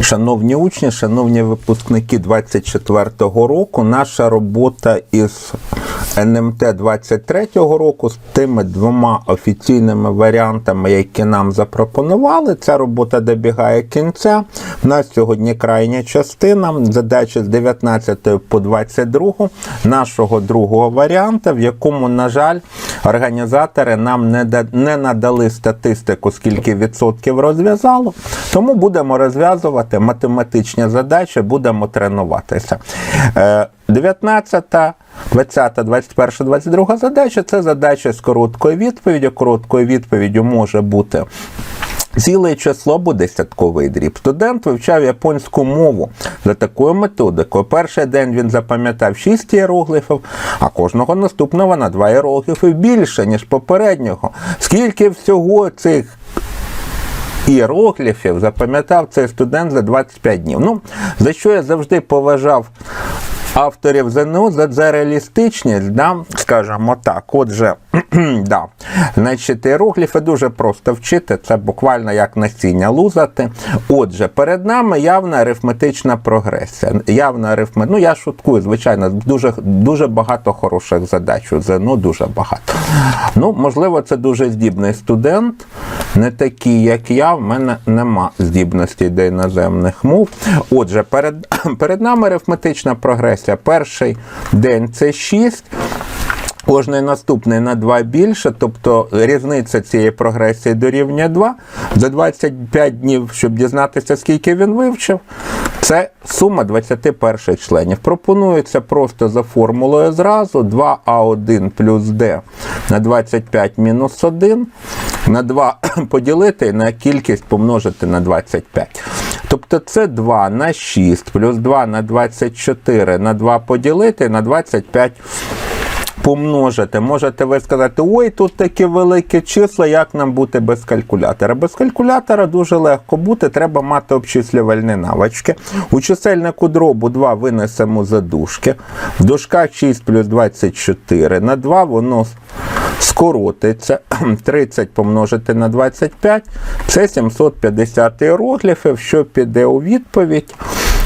Шановні учні, шановні випускники 24-го року, наша робота із НМТ 23-го року з тими двома офіційними варіантами, які нам запропонували. Ця робота добігає кінця. У нас сьогодні крайня частина, задача з 19 по 22 нашого другого варіанта, в якому, на жаль, організатори нам не, да- не надали статистику, скільки відсотків розв'язало. Тому будемо розв'язувати математичні задачі, будемо тренуватися. Е, 19, 20, 21, 22 задача це задача з короткою відповіддю. Короткою відповіддю може бути. Ціле число або десятковий дріб. Студент вивчав японську мову за такою методикою. Перший день він запам'ятав 6 іерогліфів, а кожного наступного на 2 іерогліфи більше, ніж попереднього. Скільки всього цих іерогліфів запам'ятав цей студент за 25 днів. Ну, за що я завжди поважав авторів ЗНО за реалістичність, да, скажімо так. Отже, да. Значить, іерогліфи дуже просто вчити, це буквально як насіння лузати. Отже, перед нами явна арифметична прогресія. Явна арифме... Ну, я шуткую, звичайно, дуже, дуже багато хороших задач у ЗНО, дуже багато. Ну, можливо, це дуже здібний студент, не такі, як я. В мене нема здібності до іноземних мов. Отже, перед, перед нами арифметична прогресія. Перший день це 6. Кожний наступний на 2 більше, тобто різниця цієї прогресії дорівнює 2. За 25 днів, щоб дізнатися, скільки він вивчив, це сума 21 членів. Пропонується просто за формулою зразу 2а1 плюс d на 25 мінус 1 на 2 поділити на кількість помножити на 25. Тобто це 2 на 6 плюс 2 на 24 на 2 поділити на 25 помножити. Можете ви сказати, ой, тут такі великі числа, як нам бути без калькулятора. Без калькулятора дуже легко бути, треба мати обчислювальні навички. У чисельнику дробу 2 винесемо за дужки. В дужках 6 плюс 24 на 2 воно скоротиться. 30 помножити на 25 це 750 іерогліфів, що піде у відповідь.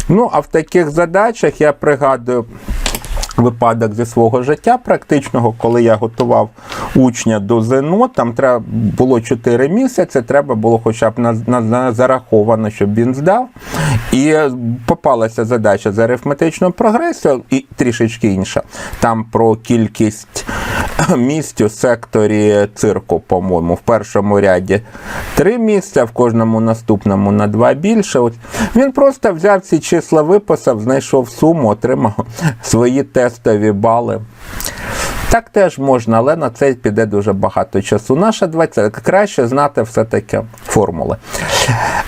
Ну, а в таких задачах я пригадую випадок зі свого життя практичного, коли я готував учня до ЗНО, там треба було 4 місяці, треба було хоча б на, на, на зараховано, щоб він здав. І попалася задача з арифметичною прогресу і трішечки інша. Там про кількість місць у секторі цирку, по-моєму, в першому ряді три місця, в кожному наступному на два більше. От він просто взяв ці числа, виписав, знайшов суму, отримав свої тестові бали. Так теж можна, але на це піде дуже багато часу. Наша 20 краще знати все-таки формули.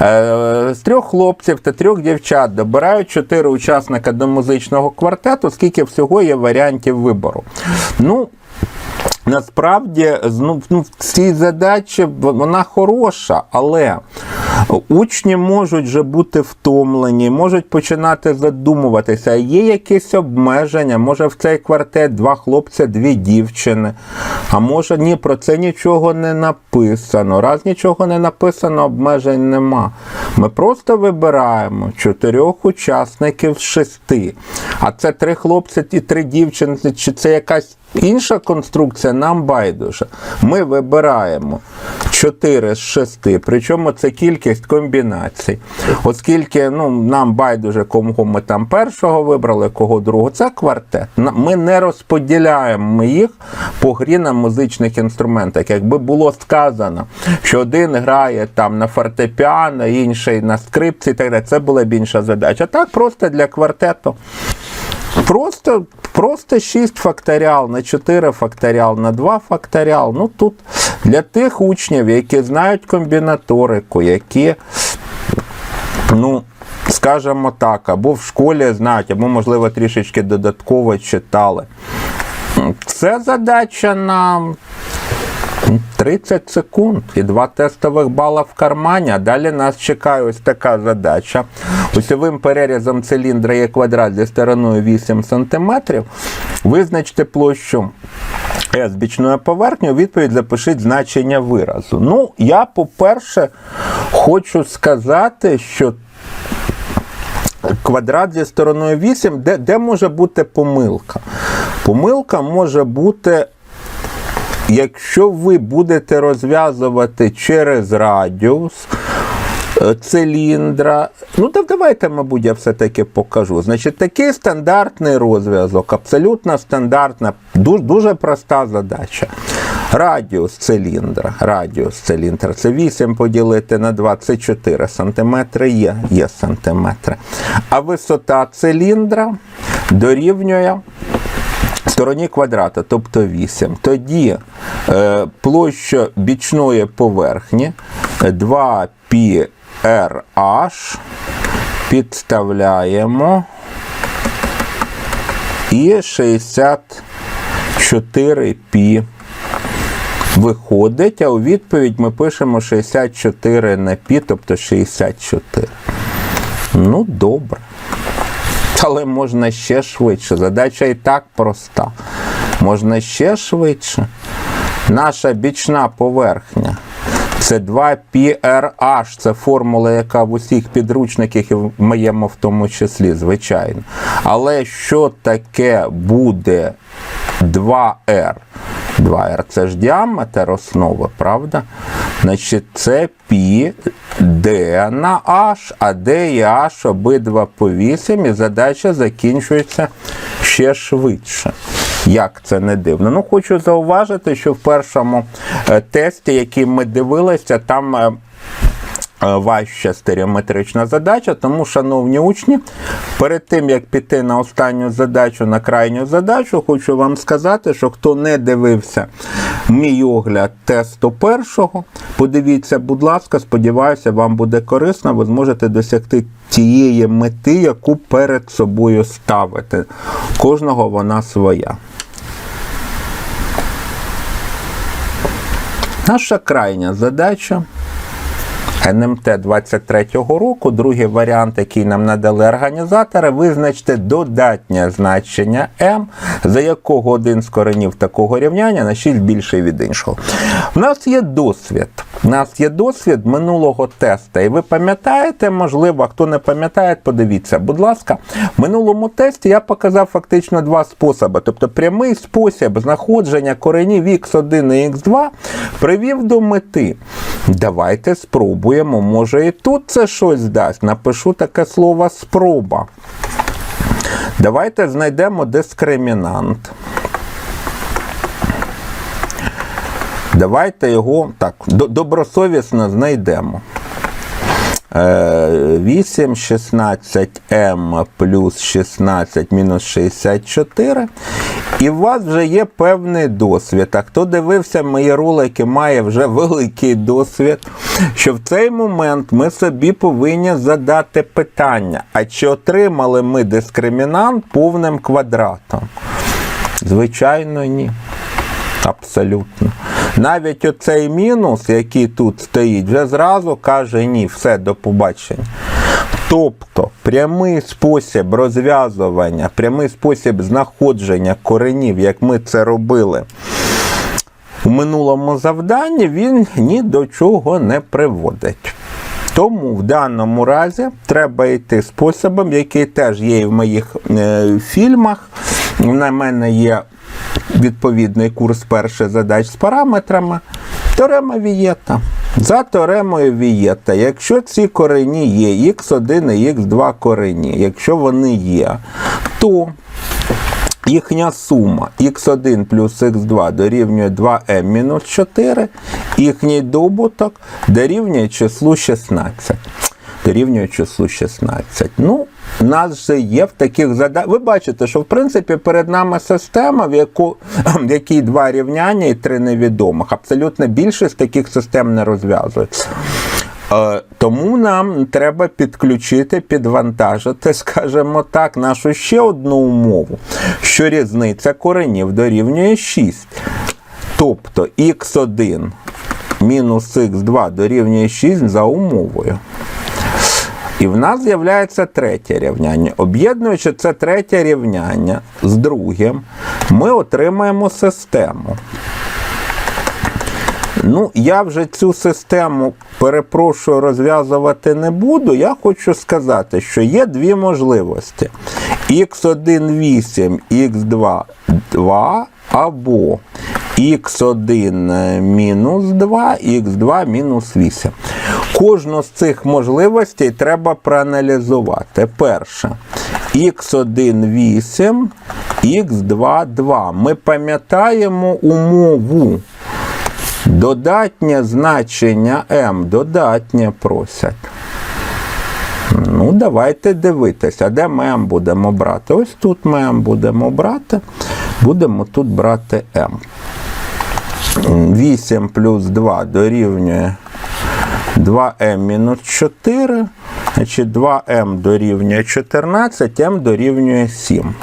Е, з трьох хлопців та трьох дівчат добирають чотири учасника до музичного квартету, скільки всього є варіантів вибору. Ну, Насправді, ну, ну, в цій задачі вона хороша, але учні можуть вже бути втомлені, можуть починати задумуватися. Є якісь обмеження, може в цей квартет два хлопця, дві дівчини. А може ні, про це нічого не написано. Раз нічого не написано, обмежень нема. Ми просто вибираємо чотирьох учасників з шести. А це три хлопці і три дівчини, чи це якась інша конструкція, нам байдуже. Ми вибираємо 4 з 6, причому це кількість комбінацій. Оскільки ну, нам байдуже, кого ми там першого вибрали, кого другого, це квартет. Ми не розподіляємо їх по грі на музичних інструментах. Якби було сказано, що один грає там на фортепіано, інший на скрипці, і так далі, це була б інша задача. Так просто для квартету. Просто, просто 6 факторіал на 4 факторіал на 2 факторіал. Ну тут для тих учнів, які знають комбінаторику, які, ну, скажімо так, або в школі знають, або, можливо, трішечки додатково читали. Це задача на 30 секунд і два тестових бала в кармані. А далі нас чекає ось така задача. Усьовим перерізом циліндра є квадрат зі стороною 8 см. Визначте площу С бічною поверхнею, відповідь запишіть значення виразу. Ну, я, по-перше, хочу сказати, що квадрат зі стороною 8, де, де може бути помилка? Помилка може бути, якщо ви будете розв'язувати через радіус е, циліндра. Ну, так давайте, мабуть, я все-таки покажу. Значить, такий стандартний розв'язок, абсолютно стандартна, дуже, дуже проста задача. Радіус циліндра. Радіус циліндра. Це 8 поділити на 24 сантиметри є, є сантиметри. А висота циліндра дорівнює стороні квадрата, тобто 8. Тоді е, площа бічної поверхні 2πrh підставляємо і 64π виходить, а у відповідь ми пишемо 64 на пі, тобто 64. Ну, добре. Але можна ще швидше. Задача і так проста. Можна ще швидше. Наша бічна поверхня. Це 2PRH, це формула, яка в усіх підручниках і в моєму в тому числі, звичайно. Але що таке буде 2R? 2R це ж діаметр основи, правда? Значить, це π d на h, а d і h обидва по 8, і задача закінчується ще швидше. Як це не дивно. Ну, хочу зауважити, що в першому е, тесті, який ми дивилися, там. Е, Важча стереометрична задача, тому, шановні учні, перед тим як піти на останню задачу, на крайню задачу, хочу вам сказати, що хто не дивився мій огляд тесту першого, подивіться, будь ласка, сподіваюся, вам буде корисно, ви зможете досягти тієї мети, яку перед собою ставите. Кожного вона своя. Наша крайня задача. НМТ 23-го року, другий варіант, який нам надали організатори, визначте додатнє значення m, за якого один з коренів такого рівняння на 6 більший від іншого. У нас є досвід. У нас є досвід минулого теста. І ви пам'ятаєте, можливо, хто не пам'ятає, подивіться, будь ласка, в минулому тесті я показав фактично два способи. Тобто прямий спосіб знаходження коренів x1 і x2 привів до мети. Давайте спробуємо. Може і тут це щось дасть. Напишу таке слово спроба. Давайте знайдемо дискримінант. Давайте його так, добросовісно знайдемо. Е, 8, 16m плюс 16 мінус 64. І у вас вже є певний досвід. А хто дивився мої ролики, має вже великий досвід, що в цей момент ми собі повинні задати питання: а чи отримали ми дискримінант повним квадратом? Звичайно, ні. Абсолютно. Навіть оцей мінус, який тут стоїть, вже зразу каже ні, все, до побачення. Тобто прямий спосіб розв'язування, прямий спосіб знаходження коренів, як ми це робили у минулому завданні, він ні до чого не приводить. Тому в даному разі треба йти способом, який теж є і в моїх е, фільмах. На мене є відповідний курс перших задач з параметрами. Теорема Вієта. За теоремою Вієта, якщо ці корені є x1 і x2 корені, якщо вони є, то їхня сума x1 плюс x2 дорівнює 2m мінус 4, їхній добуток дорівнює числу 16. Дорівнює числу 16. Ну, нас же є в таких задачах. Ви бачите, що в принципі перед нами система, в, яку, в якій два рівняння і три невідомих. Абсолютно більшість таких систем не розв'язується. Е, Тому нам треба підключити, підвантажити, скажімо так, нашу ще одну умову, що різниця коренів дорівнює 6. Тобто х1 мінус х2 дорівнює 6 за умовою. І в нас з'являється третє рівняння. Об'єднуючи це третє рівняння з другим, ми отримаємо систему. Ну, я вже цю систему, перепрошую, розв'язувати не буду. Я хочу сказати, що є дві можливості: x1 8, x2 2 або x1 мінус 2, x2 мінус 8. Кожну з цих можливостей треба проаналізувати. Перше, x1 8, x2 2. Ми пам'ятаємо умову. Додатнє значення m, додатнє просять. Ну, давайте дивитися, де ми m будемо брати. Ось тут ми m будемо брати. Будемо тут брати m. 8 плюс 2 дорівнює 2m мінус 4. Значить 2m дорівнює 14, m дорівнює 7.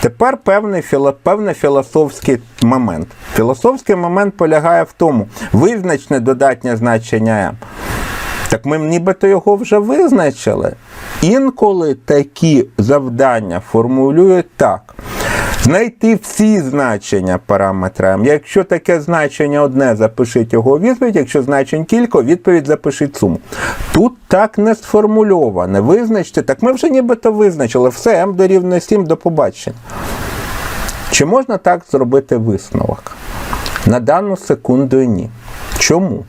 Тепер певний, певний філософський момент. Філософський момент полягає в тому, визначне додатнє значення m. Так ми нібито його вже визначили. Інколи такі завдання формулюють так. Знайти всі значення параметра. Якщо таке значення одне, запишіть його у відповідь, якщо значень кілька, відповідь запишіть суму. Тут так не сформульоване. Визначте, так ми вже нібито визначили. Все, m дорівнює 7, до побачення. Чи можна так зробити висновок? На дану секунду ні. Чому?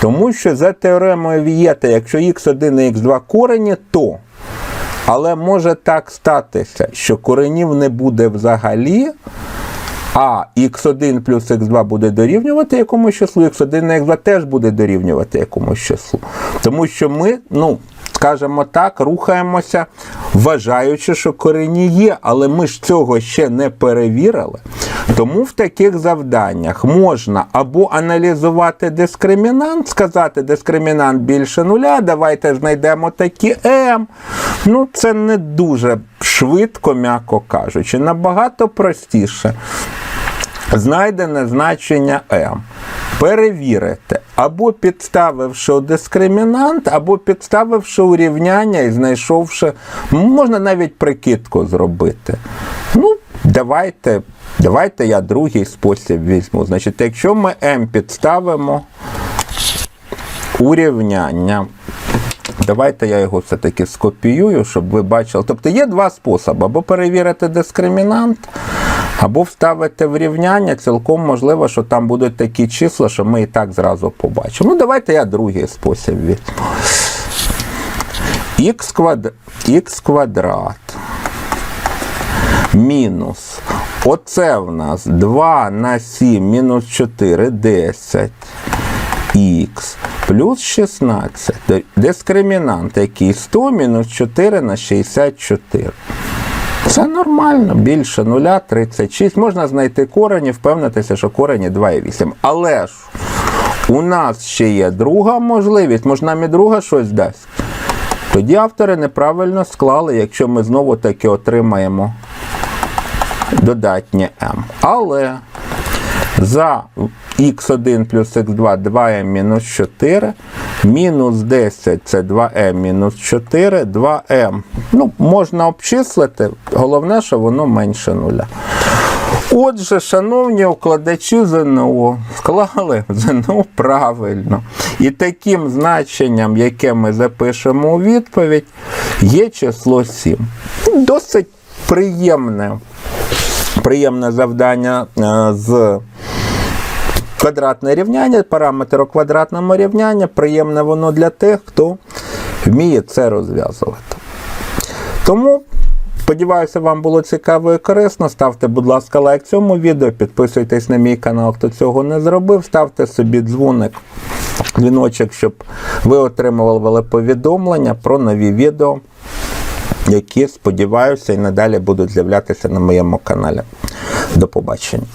Тому що за теоремою Вієта, якщо x1 і x2 корені, то. Але може так статися, що коренів не буде взагалі, а x1 плюс x2 буде дорівнювати якомусь числу, x1 на x2 теж буде дорівнювати якомусь числу. Тому що ми, ну, скажімо так, рухаємося, вважаючи, що корені є, але ми ж цього ще не перевірили. Тому в таких завданнях можна або аналізувати дискримінант, сказати, дискримінант більше нуля, давайте знайдемо такі М. Ну, це не дуже швидко, м'яко кажучи, набагато простіше. Знайдене значення m. Перевірите, або підставивши дискримінант, або підставивши урівняння і знайшовши, можна навіть прикидку зробити. Ну, давайте, давайте я другий спосіб візьму. Значить, якщо ми m підставимо урівняння. Давайте я його все-таки скопіюю, щоб ви бачили. Тобто є два способи: або перевірити дискримінант, або вставити в рівняння. Цілком можливо, що там будуть такі числа, що ми і так зразу побачимо. Ну, давайте я другий спосіб візьму. Х квадрат, квадрат мінус. Оце в нас 2 на 7 мінус 4 10 х плюс 16. Дискримінант який 100 мінус 4 на 64. Це нормально, більше 0,36. Можна знайти корені, впевнитися, що корені 2,8. Але ж у нас ще є друга можливість, може нам і друга щось дасть. Тоді автори неправильно склали, якщо ми знову таки отримаємо додатнє М. Але за x1 плюс x2 2m мінус 4, мінус 10 це 2m мінус 4, 2m. Ну, можна обчислити, головне, що воно менше нуля. Отже, шановні укладачі ЗНО, склали ЗНО правильно. І таким значенням, яке ми запишемо у відповідь, є число 7. Досить приємне, приємне завдання е, з квадратне рівняння, параметр у квадратному рівнянні, приємне воно для тих, хто вміє це розв'язувати. Тому, сподіваюся, вам було цікаво і корисно. Ставте, будь ласка, лайк цьому відео, підписуйтесь на мій канал, хто цього не зробив. Ставте собі дзвоник, дзвіночок, щоб ви отримували повідомлення про нові відео, які, сподіваюся, і надалі будуть з'являтися на моєму каналі. До побачення.